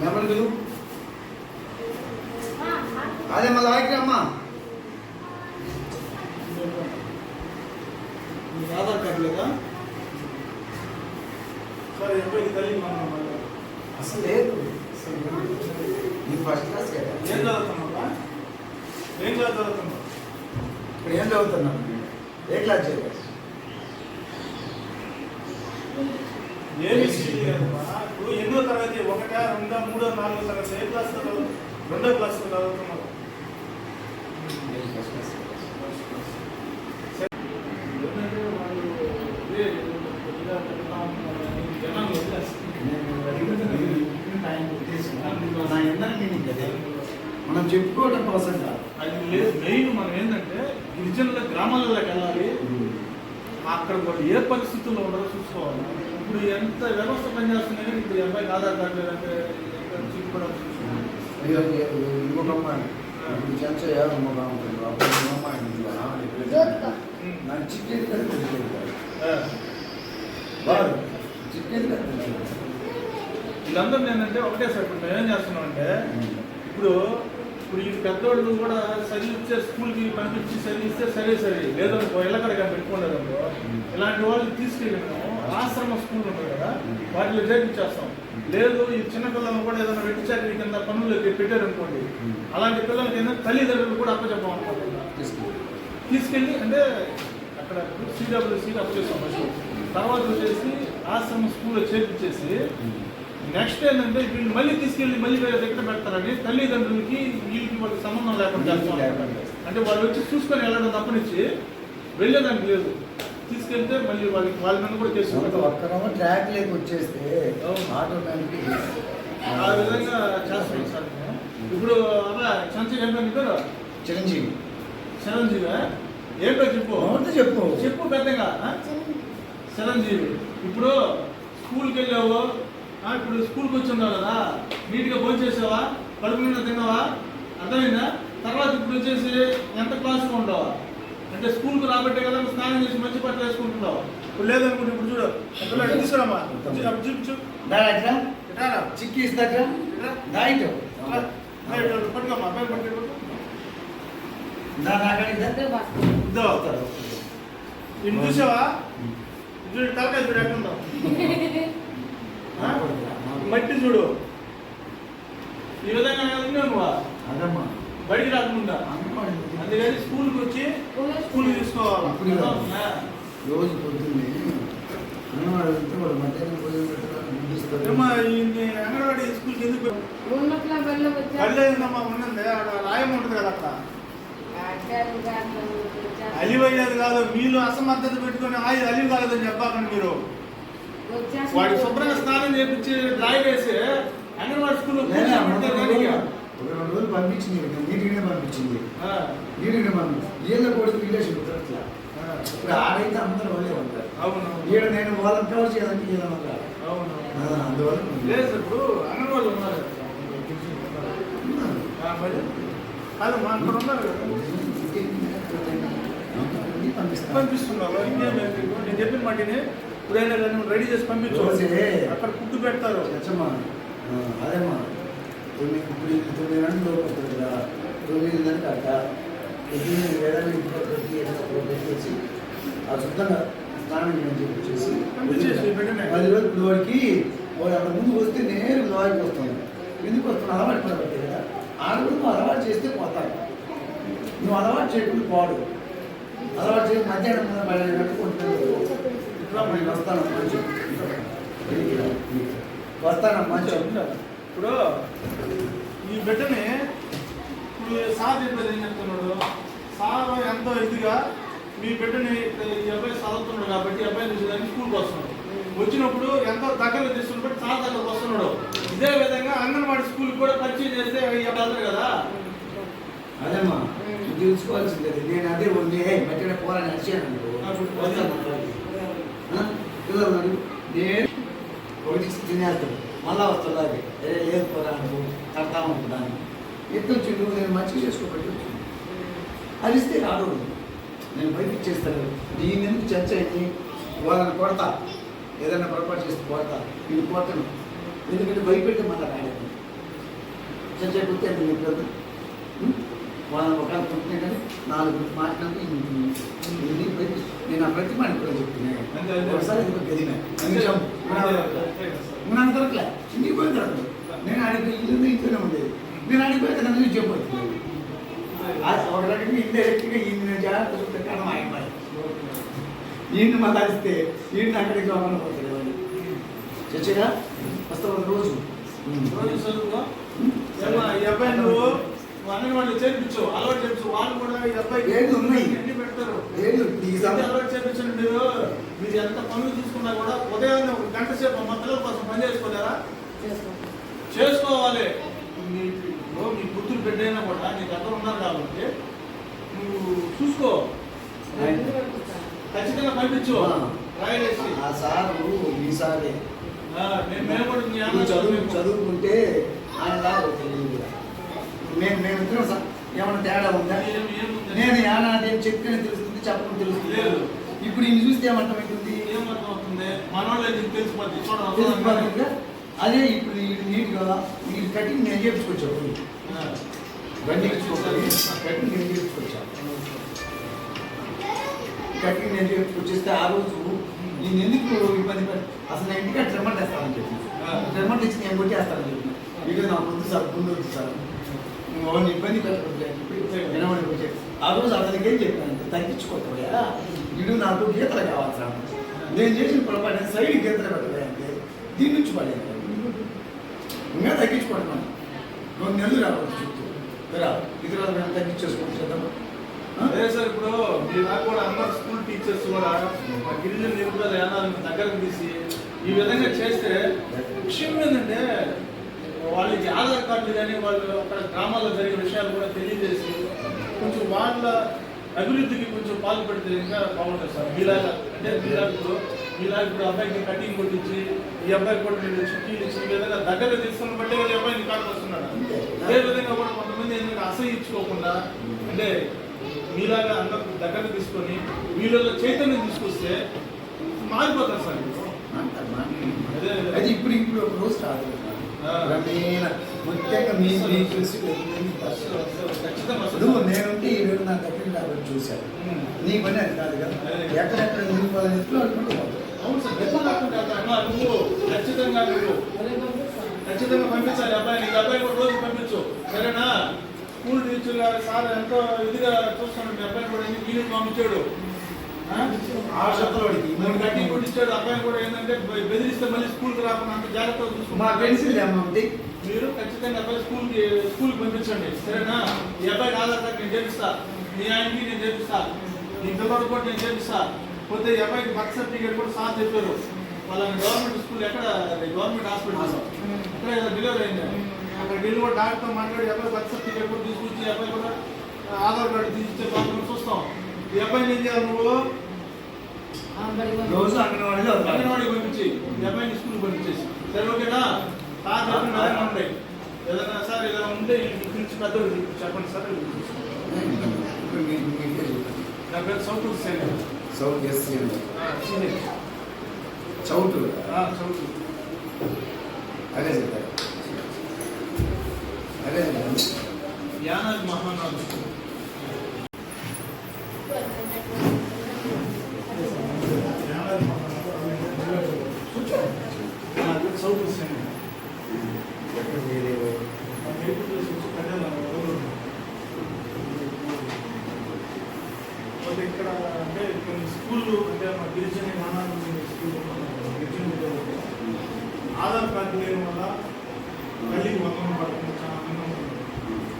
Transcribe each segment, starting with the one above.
Number పిలువు అదే మళ్ళీ ఆగి అమ్మా. మీ ఆధార్ కార్డు లేదా? సరే అబ్బాయికి తల్లి మనం మళ్ళీ అసలు లేదు. నీ ఫస్ట్ క్లాస్ కదా. ఏం చదువుతున్నావా ఏం చదువుతున్నావు? ఇప్పుడు ఏం చదువుతున్నాను ఏ క్లాస్ చదివా ఏమి ఇప్పుడు ఎన్నో తరగతి ఒకటా రెండో మూడో నాలుగో తరగతి ఏ క్లాస్ రెండో క్లాస్ అదే. మనం చెప్పుకోవడం కోసం కాదు. అది లేదు మెయిన్ మనం ఏంటంటే గిరిజనుల గ్రామాలలోకి వెళ్ళాలి. అక్కడ వాళ్ళు ఏ పరిస్థితుల్లో ఉండరో చూసుకోవాలి. ఇప్పుడు ఎంత వ్యవస్థ పనిచేస్తుంది ఇప్పుడు అబ్బాయికి ఆధార్ కార్డు లేదంటే ఇంకొక అమ్మాయి. ఇప్పుడు ఇంకొక అమ్మాయి. నాకు. వీళ్ళందరూ ఏంటంటే ఒకటే సార్ ఇప్పుడు మేము ఏం చేస్తున్నాం అంటే ఇప్పుడు ఇప్పుడు ఈ పెద్దోళ్ళు కూడా చదివిస్తే స్కూల్కి పంపించి చదివిస్తే సరే సరే. లేదనుకో ఇళ్ళకడగా పెట్టుకున్నారు ఇలాంటి వాళ్ళు తీసుకెళ్ళి మేము ఆశ్రమ స్కూల్ ఉంటుంది కదా వాటిలో చేర్పించేస్తాం లేదు ఈ చిన్న పిల్లలను కూడా ఏదైనా వెట్టి చాకరీ కింద పనులు పెట్టారు అనుకోండి అలాంటి పిల్లలకి ఏంటంటే తల్లిదండ్రులు కూడా అప్పచెప్పామనుకోండి తీసుకో. తీసుకెళ్ళి అంటే అక్కడ సిడబ్ల్యూసీకి అప్పచేస్తాం ఫస్ట్. తర్వాత వచ్చేసి ఆశ్రమ స్కూల్లో చేర్పించేసి నెక్స్ట్ ఏంటంటే వీళ్ళు మళ్ళీ తీసుకెళ్ళి మళ్ళీ వేరే దగ్గర పెడతారని తల్లిదండ్రులకి వీళ్ళకి వాళ్ళకి సంబంధం లేకుండా చేస్తాం. అంటే వాళ్ళు వచ్చి చూసుకొని వెళ్ళడం తప్పనిచ్చి వెళ్ళేదానికి లేదు. తీసుకెళ్తే మళ్ళీ వాళ్ళకి వాళ్ళ మీద కూడా పెట్టాలి. ఒక్కరేమో ట్రాక్ లేక వచ్చేస్తే. ఆటోమేటిక్ ఆ విధంగా చేస్తాం సార్. ఇప్పుడు అలా సంచ చెప్పాను పేరు? చిరంజీవి. చిరంజీవి ఏంటో చెప్పు? చెప్పు? చెప్పు పెద్దగా? చిరంజీవి. ఇప్పుడు స్కూల్కి వెళ్ళావు ఇప్పుడు స్కూల్కి వచ్చున్నావు కదా? నీట్గా భోజనం చేసావా? కడుపు నిండా తిన్నావా? అర్థమైందా? తర్వాత ఇప్పుడు వచ్చేసి ఎంత క్లాస్లో ఉండవా అంటే స్కూల్కి రాబట్టే కదా నువ్వు స్నానం చేసి మంచి బట్టలు వేసుకుంటున్నావు ఇప్పుడు లేదనుకుంటే ఇప్పుడు చూడు పిల్లలు తీసుకురామా చూపించు. చిక్కి ఇస్తాట్రా ఇట్రా. దాయిటో ఇట్రా. ఇట్రా, ఇట్రా, పట్టుకోమ్మా అబ్బాయి పట్టుకో దా నాకడిదా ఇద్దో ఇటు చూసావా? చూడు తలకాయ చూడు ఎట్లుందో? మట్టి చూడు. ఈ విధంగా నువ్వు. అదమ్మా. బడికి రాకుండా అందుకని స్కూల్కి వచ్చి స్కూల్కి తీసుకోవాలి. రోజు పొద్దున్నే అంగన్వాడీ వెళ్తే వాళ్ళు మధ్యాహ్నం భోజనం పెట్టడానికి ముందుస్తారు ఏమ్మా, ఈ నీ అంగన్వాడీ స్కూల్కి ఎందుకు ఏందమ్మా ఉన్నది? ఆడ రాయం ఉంటుంది కదా అక్కడ. అలివయ్యేది కాదు మీలో అసమర్థత పెట్టుకొని ఆయి అలివి కాలేదని చెప్పాకండి మీరు. వాడి శుభ్రంగా స్నానం చేపించి డ్రాయి వేసి అంగన్వాడీ స్కూల్లో ఒక. రెండు రోజులు పంపించింది నీటిగానే పంపించింది. నీటిగానే పంపించింది. వీళ్ళ కొడుకు రిలేషన్ కుదరట్లా ఇప్పుడు ఆడైతే అందరూ వాళ్ళే ఉంటారు. అవును ఈడ నేను వాళ్ళని కవర్ ఏదైనా ఉంటారు అవును అందువల్ల లేదు ఇప్పుడు ఉన్నారు. ఆ, మరి? కాదు మా అక్కడ ఉన్నారు పంపిస్తున్నారు. నేను చెప్పిన మాటని నువ్వు రెడీ చేసి పంపించు. అక్కడ ఫుడ్ పెడతారు. అదేమ్మా తొమ్మిది ఇప్పుడు తొమ్మిది గంటలు లోపు తొమ్మిది గంటలకు అట్ట పొద్దున్న వేళలు ఇంట్లో పెట్టి పెట్టేసి ఆ శుద్ధంగా స్నానం చేసి వచ్చేసి పంపించేసి పది రోజులు ఇప్పుడు వాడికి వాడు అక్కడ ముందు వస్తే నేను లోయకి వస్తాను ఎందుకు వస్తాను అలవాటు పడబట్టే కదా. ఆడ నువ్వు అలవాటు చేస్తే పోతాను నువ్వు అలవాటు చేయకుండా పోడు. అలవాటు చేసి మధ్యాహ్నం మీద పన్నెండు ఇట్లా నేను వస్తాను మంచి వస్తానమ్మా చెప్పు. ఇప్పుడు ఈ బిడ్డని ఇప్పుడు సార్ చెప్పేది ఏం చెప్తున్నాడు? సార్ ఎంతో ఇదిగా మీ బిడ్డని ఈ అబ్బాయి చదువుతున్నాడు కాబట్టి ఈ అబ్బాయి చూసేదానికి స్కూల్కి వస్తున్నాడు. వచ్చినప్పుడు ఎంతో దగ్గర తీసుకున్నప్పుడు సార్ దగ్గరకు వస్తున్నాడు. ఇదే విధంగా అంగన్వాడీ స్కూల్ కూడా పరిచయం చేస్తే వెళ్తారు కదా? అదేమ్మా తెలుసుకోవాల్సిందే నేను అదే ఉంది. మధ్యన పోరాని అరిచాను. నేను ఒకటి తినేస్తాడు మళ్ళా వస్తాడు అది ఏ లేదు పోరా నువ్వు కడతా ఉంటున్నాను ఎత్తు వచ్చి నువ్వు నేను మంచిగా చేసుకోబట్టి వచ్చింది అది ఇస్తే రాడు. నేను బయట ఇచ్చేస్తాను. దీని ఎందుకు చర్చ అయింది? వాళ్ళని కొడతా. ఏదైనా పొరపాటు చేస్తే కొడతా. నేను కొట్టను. ఎందుకంటే భయపెట్టి మళ్ళీ రాయలేదు. చర్చ అయిపోతే నేను ఇప్పుడు వాళ్ళని ఒకవేళ పుట్టిన నాలుగు ప్రతి నేను ఆ ప్రతి మాట కూడా చెప్తున్నాను. ఒకసారి. ఉన్నాను దొరకలే ఇంటికి పోయిన తర్వాత. నేను ఆడికి ఇల్లు ఇంట్లోనే ఉండేది. నేను ఆడికి పోయి నన్ను చూసి చెప్పొచ్చు ఒక రకంగా ఇండైరెక్ట్గా ఈయన జాగ్రత్త ఆయన ఈయన అక్కడికి అమలు పోతాడు వాళ్ళు చచ్చగా వస్తావు రోజు? రోజు చదువుకో. అబ్బాయి నువ్వు చేర్పించు అలవాటు వాళ్ళు కూడా ఈ అబ్బాయి ఏళ్ళు ఉన్నాయి. పెడతారు. అలవాటు మీరు. మీరు ఎంత పనులు తీసుకున్నా కూడా ఉదయాన్నే ఒక గంట సేపు మా పిల్లల కోసం పని చేసుకోలేరా? చేసుకోవాలి. మీ కూతురు బిడ్డ అయినా కూడా నీ దగ్గర ఉన్నారు కాబట్టి నువ్వు చూసుకో. ఖచ్చితంగా పంపించు. రాయలేసి ఆ సారు చదువు చదువుకుంటే ఆయన లాగా తెలియదు కూడా. మేము మేము ఇద్దరం స- ఏమైనా తేడా ఉందా? ఏం- ఏముంది? నేను చెప్తేనే తెలుస్తుంది చెప్పడం తెలుస్తుంది. లేదు. ఇప్పుడు ఈయన చూస్తే ఏమర్థమవుతుంది తెలిసిపోతుందిగా? అదే ఇప్పుడు ఈ నీట్గా ఈ కటింగ్ నేను చేపించుకొచ్చావు బండి కటింగ్ నేను చేపించుకొచ్చా కటింగ్ నేను చేపించుకొచ్చేస్తే ఆ రోజు నేను ఎందుకు ఇబ్బంది అసలు నేను ఇంటికి ట్రిమ్మర్ తెస్తానని చెప్పి ట్రిమ్మర్ తెచ్చి నేను కొట్టేస్తానని చెప్పి ఇక నాకు వద్దు సార్ ముందు వద్దు సార్. వాళ్ళని ఇబ్బంది పెట్టకూడదు ఆ రోజు అతనికి ఏం చెప్పాను తగ్గించుకోకపోయా ఇడు నాకు గీతలు కావాల్సిన నేను చేసిన పొరపాటు సైడ్ గీతలు పెట్టలేదంటే దీని నుంచి పడలేదు ఇంకా తగ్గించుకుంటున్నాను రెండు నెలలు రావాలి చుట్టూ రా ఇది రాదు మేము తగ్గించేసుకుంటూ చేద్దాం అదే సార్ ఇప్పుడు మీ నాకు కూడా అందరు స్కూల్ టీచర్స్ కూడా మా గిరిజన నిరుపేద యానాలను దగ్గరకు తీసి ఈ విధంగా చేస్తే విషయం ఏంటంటే వాళ్ళకి ఆధార్ కార్డులు కానీ వాళ్ళు అక్కడ గ్రామాల్లో జరిగే విషయాలు కూడా తెలియజేసి కొంచెం వాళ్ళ అభివృద్ధికి కొంచెం పాల్పడితే ఇంకా బాగుంటుంది సార్ మీలాగా అంటే మీలాగా ఇప్పుడు మీలాగా ఇప్పుడు అబ్బాయికి కటింగ్ కొట్టించి ఈ అబ్బాయి కూడా మీరు చుట్టీలు ఇచ్చి ఈ విధంగా దగ్గర తీసుకున్న బట్టే ఈ అబ్బాయిని కాడికి వస్తున్నాడు అదే విధంగా కూడా కొంతమంది ఏంటంటే అసహించుకోకుండా అంటే మీలాగా అందరూ దగ్గర తీసుకొని వీళ్ళలో చైతన్యం తీసుకొస్తే మారిపోతారు సార్. అదే అదే. ఇప్పుడు ఇప్పుడు ఒక రోజు కాదు. క్రమేణ ముఖ్యంగా మీ మీ చూసి నువ్వు నేనుంటే ఈ రోజు నా దగ్గర కాబట్టి చూశాను. నీ పని అది కాదు కదా. ఎక్కడెక్కడ నిలిపోవాలని ఎత్తులో అనుకుంటూ పోతావు. ఖచ్చితంగా నువ్వు. ఖచ్చితంగా పంపించాలి. అబ్బాయి నీకు అబ్బాయి కూడా రోజు పంపించు. సరేనా? స్కూల్ టీచర్ గారు సార్ ఎంతో ఇదిగా చూస్తున్నాడు మీ అబ్బాయి కూడా ఎన్ని వీలు పంపించాడు ఆ? ఆ శబ్దవాడికి మూడు గంటలు కూడా ఇచ్చాడు అబ్బాయి కూడా ఏంటంటే బెదిరిస్తే మళ్ళీ స్కూల్కి రాకుండా అంత జాగ్రత్తగా మా చూసుకున్నాడు పెన్సిల్ అమౌంట్ మీరు ఖచ్చితంగా అబ్బాయి స్కూల్కి స్కూల్కి పంపించండి. సరేనా? ఈ అబ్బాయికి ఆధార్ కార్డు నేను చేపిస్తా. మీ ఆయనకి నేను చేపిస్తా. నీ పిల్లడు కూడా నేను చేపిస్తా. పోతే ఈ అబ్బాయికి బర్త్ సర్టిఫికేట్ కూడా సార్ చెప్పారు. వాళ్ళని గవర్నమెంట్ స్కూల్ ఎక్కడ? Government hospital. అక్కడ డెలివరీ అయింది. అక్కడ వెళ్ళి కూడా డాక్టర్తో మాట్లాడి అబ్బాయి బర్త్ సర్టిఫికేట్ కూడా తీసుకొచ్చి అబ్బాయి కూడా ఆధార్ కార్డు తీసిచ్చే బాగా చూస్తాం. ఈ అబ్బాయిని ఏం చేయాలి నువ్వు రోజు అంగన్వాడీలో వదలాలి. అంగన్వాడికి పంపించి. అబ్బాయిని స్కూల్కి పంపించేసి. సరే ఓకేనా? సార్ చెప్పిన ఉంటాయి ఏదైనా సార్ ఏదైనా ఉంటే ఇంటి నుంచి పెద్దోడు చెప్పండి సార్. నా పేరు సౌత్ సేన సౌత్ అండి. సీనియర్. చౌటు సౌత్. అదే చెప్పారు అదే యానాది మహానాడు యానాది మహానాడు నా పేరు సౌత్ సేన ఎక్కడ వేరే పోతే ఇక్కడ అంటే కొన్ని స్కూళ్ళు అంటే మా గిరిజన నానాలు స్కూల్ గిరిజన. ఆధార్ కార్డు లేని వల్ల తల్లికి వందనం పడుతుంది చాలా ఉన్నారు.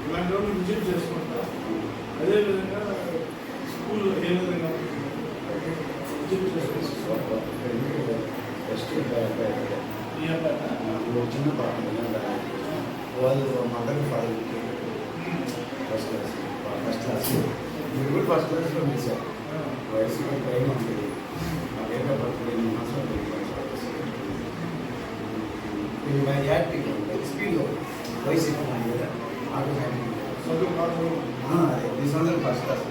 ఇలాంటి వాళ్ళు విజిట్ చేసుకుంటా. అదేవిధంగా స్కూల్ ఏ విధంగా విజిట్ చిన్న పాప వాళ్ళు mother father first class first class. మీరు కూడా ఫస్ట్ క్లాస్లో మిస్ వయసు టైం ఉంటుంది నాకేదో పడుతుంది మాసం ఇది బై యాక్టివ్ స్పీడ్గా వయసు ఎక్కువ కదా. కాదు. అదే. ఈ సంవత్సరం ఫస్ట్ క్లాస్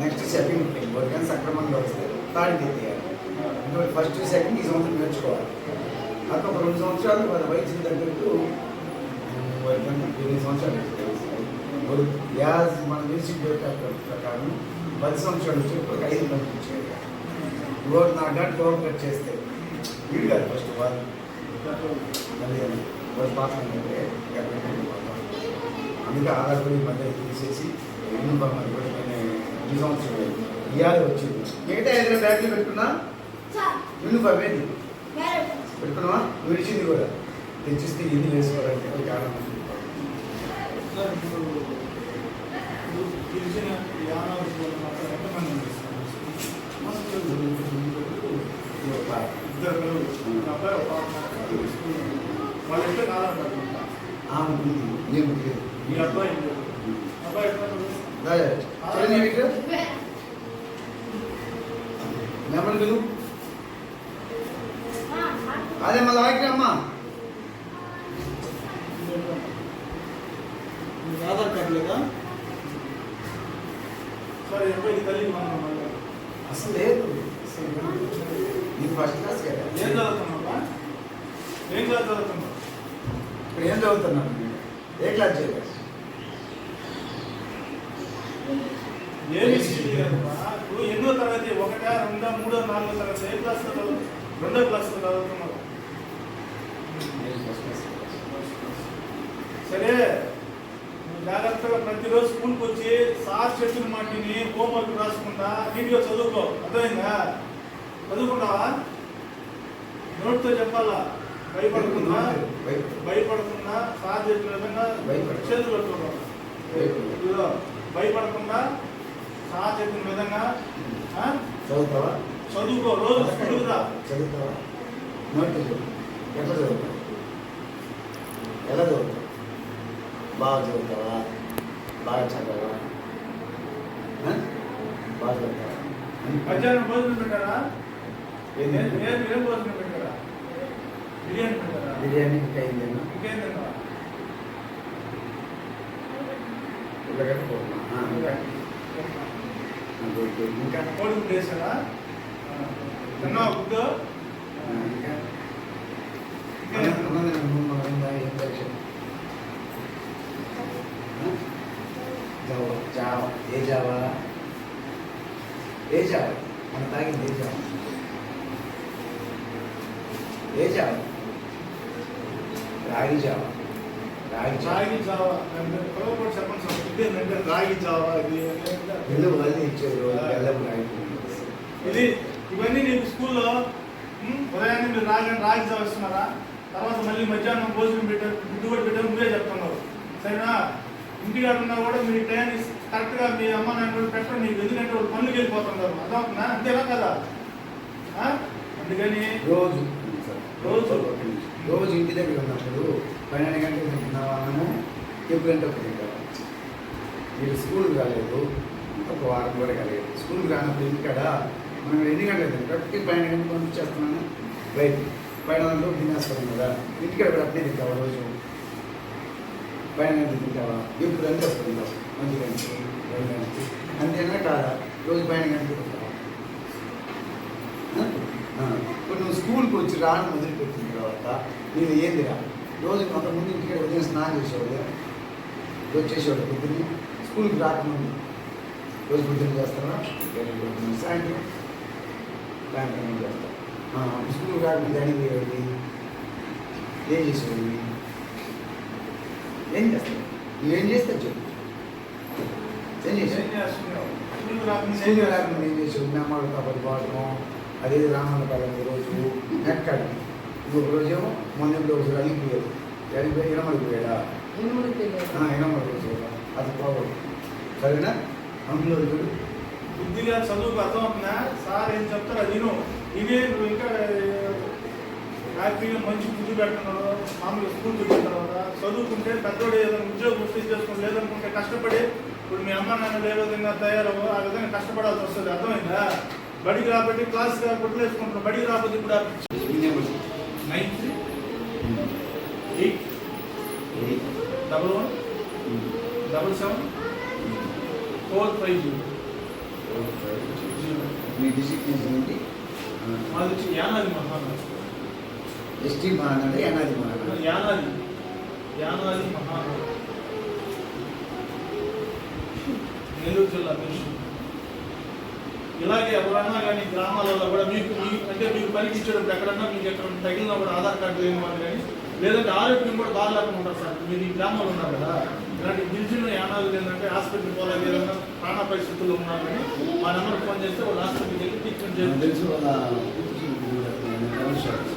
నెక్స్ట్ సెకండ్ కానీ సక్రమంగా వస్తాయి థర్డ్ తీయాలి ఇంకోటి ఫస్ట్ సెకండ్ ఈ సంవత్సరం నేర్చుకోవాలి. అక్కడ ఒక రెండు సంవత్సరాలు వాళ్ళ వయసు తగ్గట్టు ఎనిమిది సంవత్సరాలు ఇప్పుడు యాజ్ మన మ్యూజిక్ డేట్ ప్రకారం పది సంవత్సరాలు వచ్చేప్పుడు ఐదు పంపించారు ఇవాళ నా గంట ఓవర్ కట్ చేస్తే వీడు కాదు ఫస్ట్ వాళ్ళు మళ్ళీ పాస్ అంటే అందుకే ఆధార్ కూడా ఈ మధ్య తీసేసి యూనిఫామ్ అది కూడా నేను ఈ సంవత్సరం ఇవాళ వచ్చింది. మిగతా ఏదైనా బ్యాగ్లో పెట్టుకున్నా? యూనిఫామ్ ఏంటి? పెట్టుకున్నావా? నువ్వు ఇచ్చింది కూడా. తెచ్చిస్తే ఇన్ని వేసుకోవాలంటే ఒక కారణం సార్ ఇప్పుడు ఎంతమంది ఇద్దరు అబ్బాయి ఒక వాళ్ళ ఇంట్లో కాదంటారు ఆమె అబ్బాయి అబ్బాయి నెంబర్ అదే మళ్ళీ అమ్మా మీకు ఆధార్ కార్డు లేదా అబ్బాయికి తల్లి అసలు లేదు. నీకు ఫస్ట్ క్లాస్ కదా? ఏం చదువుతున్నావా? ఏం క్లాస్ చదువుతున్నావు ఇప్పుడు ఏం చదువుతున్నాను ఏ క్లాస్ చేయలేదు ఏమి? ఇప్పుడు ఎన్నో తరగతి? ఒకటా రెండో మూడో నాలుగో తరగతి? ఏ క్లాస్ రెండో క్లాస్ చదువుతున్నావు. సరే. జాగ్రత్తగా ప్రతిరోజు స్కూల్కి వచ్చి సార్ చెప్పిన మాటిని హోంవర్క్ రాసుకుంటా నీట్గా చదువుకో. అర్థమైందా? చదువుకుంటావా నోట్తో చెప్పాలా? భయపడకుండా? భయపడకుండా సార్ చెప్పిన విధంగా చేతులు పెట్టుకోవాలి భయపడకుండా సార్ చెప్పిన విధంగా చదువుతావా? చదువుకో రోజు స్కూల్కి రా చదువుతావా? నోట్ చదువు ఎట్లా చదువుతావు? ఎలా చదువుతావు? బాగా చదువుతావా? బాగా చదవా? బాగా చదువుతావా? మధ్యాహ్నం భోజనం పెట్టారా? ఏం భోజనం పెట్టారా? బిర్యానీ పెట్టారా? బిర్యానీ ఇంకా అయిందేనా ఇంకేం తిన్నావా? ఉల్లగడ్డ పోతున్నా ఇంకా. కోడి గుడ్డు వేసారా? తిన్నావా గుడ్డు? ఇంకేం అన్నం- అన్నం తిన్నాను. నువ్వు మా అయిందా? ఏం పరీక్ష? ఆ? జావా జావా ఏ జావా? ఏ జావా? మన తాగింది ఏ జావా? ఏ జావా? రాగి జావా. రాగి రాగి జావా. చెప్పండి సార్ ఇది ఏంటంటే రాగి జావా ఇది ఇల్లు వాళ్ళు ఇచ్చారు. బెల్లం రాగి ఇది ఇవన్నీ నీకు స్కూల్లో ఉదయాన్నే మీరు రాగానే రాగి జావా ఇస్తున్నారా? తర్వాత మళ్ళీ మధ్యాహ్నం భోజనం పెట్టారు గుడ్డు కూడా పెట్టారు నువ్వే చెప్తున్నావు. సరేనా? ఇంటికాడ ఉన్నా కూడా మీ టైం కరెక్ట్గా మీ అమ్మ నాన్న కూడా పెట్టడం నీకు ఎందుకంటే వాళ్ళు పనులకు వెళ్ళిపోతున్నారు అర్థమవుతుందా? అంతేనా కదా? అందుకని రోజు రోజు. రోజు ఇంటి దగ్గర ఉన్నప్పుడు పన్నెండు గంటలు తింటున్నావా వాళ్ళము ఎప్పుడు అప్పుడు తింటారు మీరు స్కూల్కి రాలేదు ఒక వారం కూడా కాలేదు. స్కూల్కి రానప్పుడు ఇంటికాడ మనం ఎన్ని గంటలు తింటాం? పన్నెండు గంటలు పంపించేస్తున్నాను. బయట పైన తినేస్తాం కదా. ఇంటికాడ కూడా అప్పుడే తింటాం రోజు. పైన తింటావా ఎప్పుడు ఎంత తింటావు మంచి గంటకి రెండు గంటకి అంతేనా కాదా రోజు పైన గంటలు తింటావా ఇప్పుడు నువ్వు స్కూల్కి వచ్చి రాను మొదలుపెట్టిన తర్వాత నేను ఏంది రా రోజు కొంతమంది ఇంటికి ఉదయం స్నానం చేసేవాడు రోజు చేసేవాడు పొద్దున్న స్కూల్కి రాకముందు రోజు పొద్దున్న చేస్తారా సాయంత్రం సాయంత్రం ఏం చేస్తా స్కూల్కి రాకముందు అడిగి ఏం చేసేవాడి ఏం చేస్తావు? నువ్వేం చెప్పు. ఏం చేసావు చేస్తున్నావు? స్కూల్కి రాకుండా ఏం చేసావు మేమాడు కాబట్టి వాడటం అదే రామన్న పదం రోజు ఎక్కడ? ఇంకొక రోజేమో మొన్న రోజు అలిగిపోయాడు అలిగిపోయి ఇనమడిపోయాడా ఇనమడి రోజు అది పోవడం సరేనా? అందులో చూడు. బుద్ధిగా చదువుకు అర్థం అవుతుందా సార్ ఏం చెప్తారో అది విను. ఇదే నువ్వు ఇంకా హ్యాపీగా మంచి బుద్ధి పెడుతున్నాడు మామూలుగా స్కూల్ వచ్చిన తర్వాత చదువుకుంటే పెద్దోడు ఏదైనా ఉద్యోగం వస్తే చేసుకుని లేదనుకుంటే కష్టపడి ఇప్పుడు మీ అమ్మ నాన్న ఏ విధంగా తయారవు ఆ విధంగా కష్టపడాల్సి వస్తుంది. అర్థమైందా? బడికి రాబట్టి క్లాస్ కొట్లు వేసుకుంటున్నాం. బడికి రాబట్టి ఇప్పుడు ninth eight. Double one. Double seven. Four five zero. మీ డిసిప్లిన్స్ ఏంటి? మాది వచ్చి యానాది మహానాడు ఎస్టీ మహానాడు ఎన్ఆది మహానాడు యానాది. యానాది మహానాడు నెల్లూరు జిల్లా మిషన్ ఇలాగే ఎవరైనా కానీ గ్రామాలలో కూడా మీకు మీ అంటే మీకు పరీక్షించేటప్పుడు ఎక్కడన్నా మీకు ఎక్కడ తగిలినా కూడా ఆధార్ కార్డు లేని వాళ్ళు కానీ లేదంటే ఆరోగ్యం కూడా బాగాలేకుండా ఉంటారు సార్. మీరు ఈ గ్రామాలు ఉన్నారు కదా ఇలాంటి గిరిజన యానాలు ఏంటంటే హాస్పిటల్ పోలేదు ఏదైనా ప్రాణ పరిస్థితుల్లో ఉన్నారు కానీ మా నెంబర్ ఫోన్ చేస్తే వాళ్ళు హాస్పిటల్కి వెళ్ళి ట్రీట్మెంట్ చేసి తెలుసు.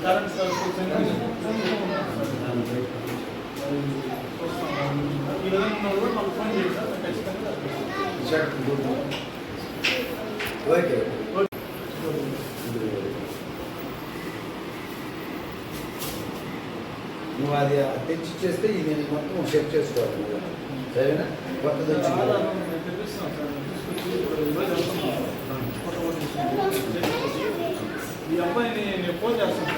కరెంట్ సర్వీసెస్ ఈ విధంగా కూడా మాకు ఫోన్ ఖచ్చితంగా ఓకే. నువ్వు అది తెచ్చి చేస్తే ఇది నేను మొత్తం సెట్ చేసుకోవాలి సరేనా కొత్తది వచ్చింది ఫోటో ఈ అబ్బాయిని నేను ఫోన్ చేస్తాను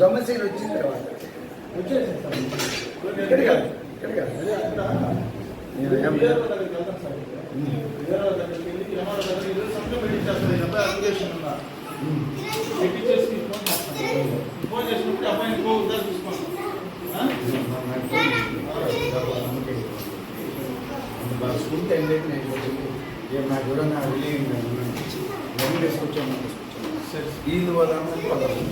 దొమ్మసీలు వచ్చిన తర్వాత వచ్చేసింది ఇక్కడ కాదు ఇక్కడ కాదు అదే అక్కడ నేను ఏం- వేరే వాళ్ళ దగ్గరికి వెళ్తాను సార్ వేరే వాళ్ళ దగ్గరికి వెళ్ళి ఎంఆర్ఓ దగ్గరికి వెళ్ళి సంతకం పెట్టించేస్తాను ఈ అబ్బాయి అప్లికేషన్ ఉందా ఉమ్. పెట్టించేసి మీకు ఫోన్ చేస్తాను ఫోన్ చేసినప్పుడు ఈ అబ్బాయిని పోతుందా చూసుకోండి ఆ? స్కూల్ టైం లేదు నేను వచ్చి నాకు కూడా నా రిలీవింగ్ ఇవన్నీ తీసుకొచ్చాను సరే